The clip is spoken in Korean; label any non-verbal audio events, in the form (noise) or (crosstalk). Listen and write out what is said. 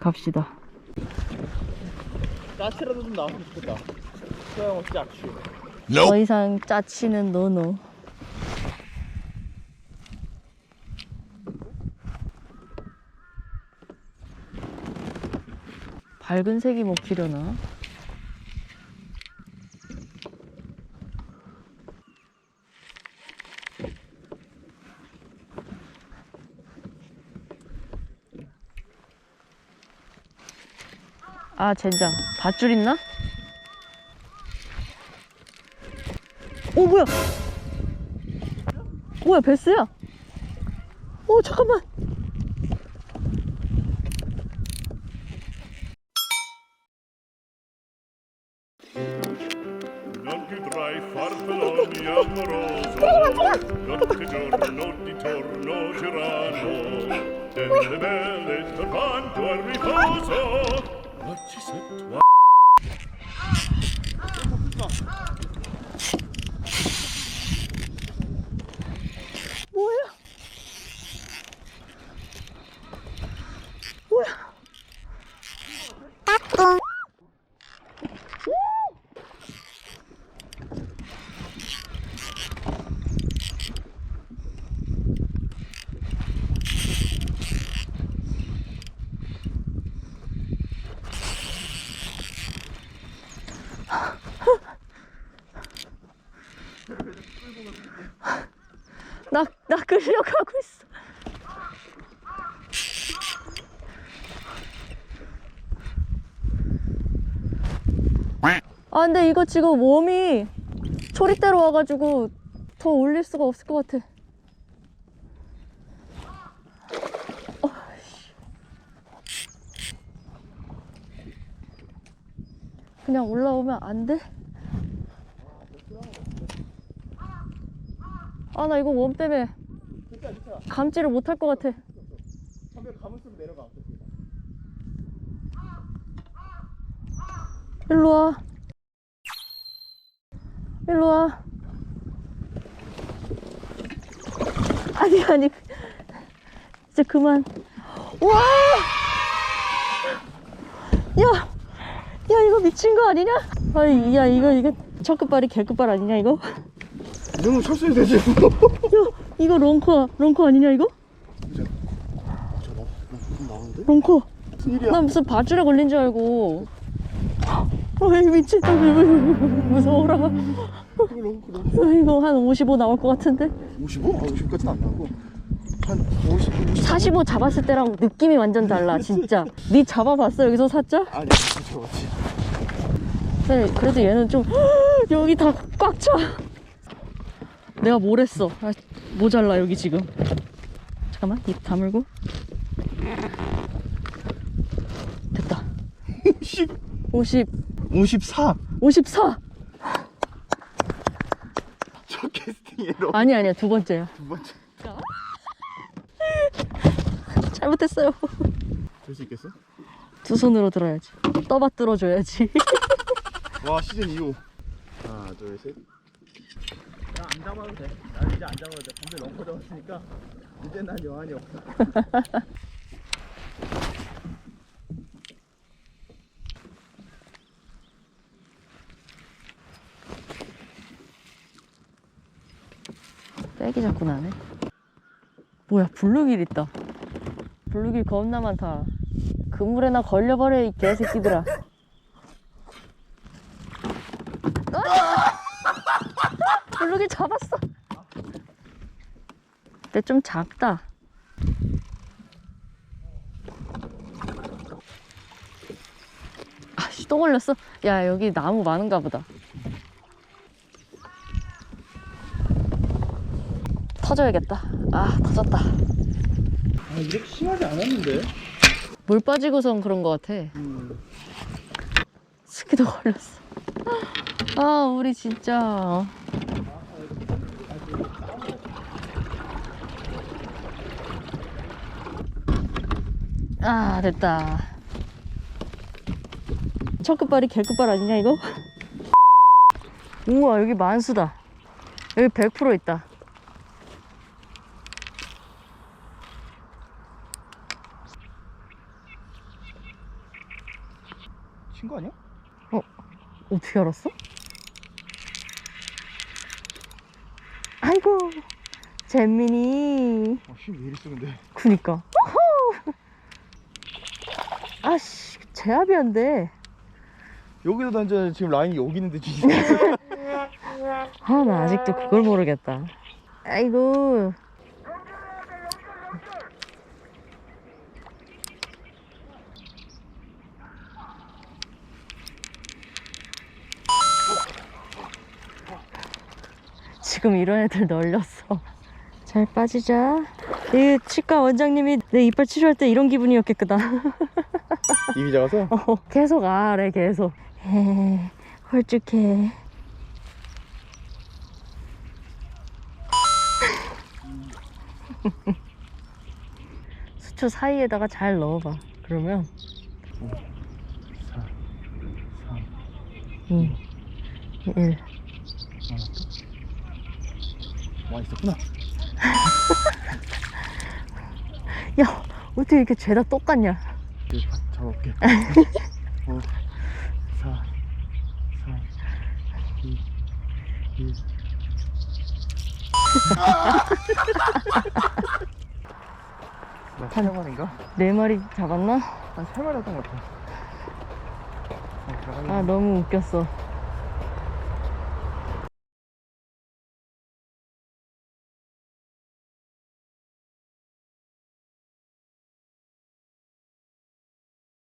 갑시다. 까치라도 좀 나왔으면 좋겠다. 소용없이 악취. 더 이상 짜치는 노노. 밝은 색이 먹히려나? 아 젠장 밧줄 있나? 오 뭐야 뭐야 베스야 오 잠깐만 riposo Ma (laughs) 나, 나 끌려가고 있어. 아, 근데 이거 지금 웜이 초리대로 와가지고 더 올릴 수가 없을 것 같아. 어, 씨. 그냥 올라오면 안 돼? 아, 나 이거 웜 때문에. 감지를 못할 것 같아. 한번 감을수록 내려가. 일로 와. 일로 와. 아니, 아니. 이제 그만. 와! 야! 야, 이거 미친 거 아니냐? 아니, 야, 이거, 이거 첫 끝발이 개 끝발 아니냐, 이거? 이 정도 쳤어야 되지. 야, 이거 롱커, 롱커 아니냐, 이거? 저 너, 너 나오는데? 롱커. 무슨 일이야? 나 무슨 밧줄에 걸린 줄 알고. 어이, 미친. 무서워라. 그럼 그럼. 이거 한 55 나올 것 같은데? 55? 아 50까지는 안 나고 한 50, 50. 45 잡았을 때랑 느낌이 완전 달라 (laughs) 진짜 니 잡아봤어 여기서 살짝? 아니 맞지. 네, 그래도 얘는 좀 (gasps) 여기 다 꽉차 내가 뭘 했어? 아, 모자라 여기 지금. 잠깐만 입 다물고. 됐다. 50, 50 54. 54첫 캐스팅에로 아니 아니야 두 번째야. 두 번째. (laughs) 잘못했어요. 될 수 있겠어? 두 손으로 들어야지. 떠받들어 줘야지. 와 시즌 2호. 하나 둘 셋. 나안 잡아도 돼. 나 이제 안 잡아도 돼. 근데 런커 잡았으니까 이제 난 여한이 없어. (laughs) 빼기 자꾸 나네. 뭐야, 블루길 있다. 블루길 겁나 많다. 그물에나 걸려버려, 이 개새끼들아. 아! 블루길 잡았어. 근데 좀 작다. 아씨, 또 걸렸어? 야, 여기 나무 많은가 보다. 터져야겠다. 아, 터졌다. 아 이렇게 심하지 않았는데? 물 빠지고선 그런 것 같아. 음. 스키도 걸렸어. 아, 우리 진짜. 아, 됐다. 첫 끝발이 개 끝발 아니냐, 이거? 우와, 여기 만수다. 여기 100% 있다. 친거 아니야? 어떻게 알았어? 아이고 잼민이 아씨왜 이리 쓰는데 그니까 어허. (laughs) 아씨 제압이 안돼 여기서 던져 지금 라인이 여기 있는데 지금 (laughs) 아 나 아직도 그걸 모르겠다. 아이고. 지금 이런 애들 널렸어. 잘 빠지자. 이 치과 원장님이 내 이빨 치료할 때 이런 기분이었겠구나 (laughs) (laughs) 입이 작아서? 어, 계속 아래 계속. 에 홀쭉해. (laughs) 수초 사이에다가 잘 넣어봐. 그러면 4 3 2 1 와 있었구나. 야 어떻게 이렇게 죄다 똑같냐? 바- 잡아볼게 5 4 3 2 1 나세 마리인가? 네 마리 잡았나? 한세 마리 했던 것 같아. 어, 아 너무 웃겼어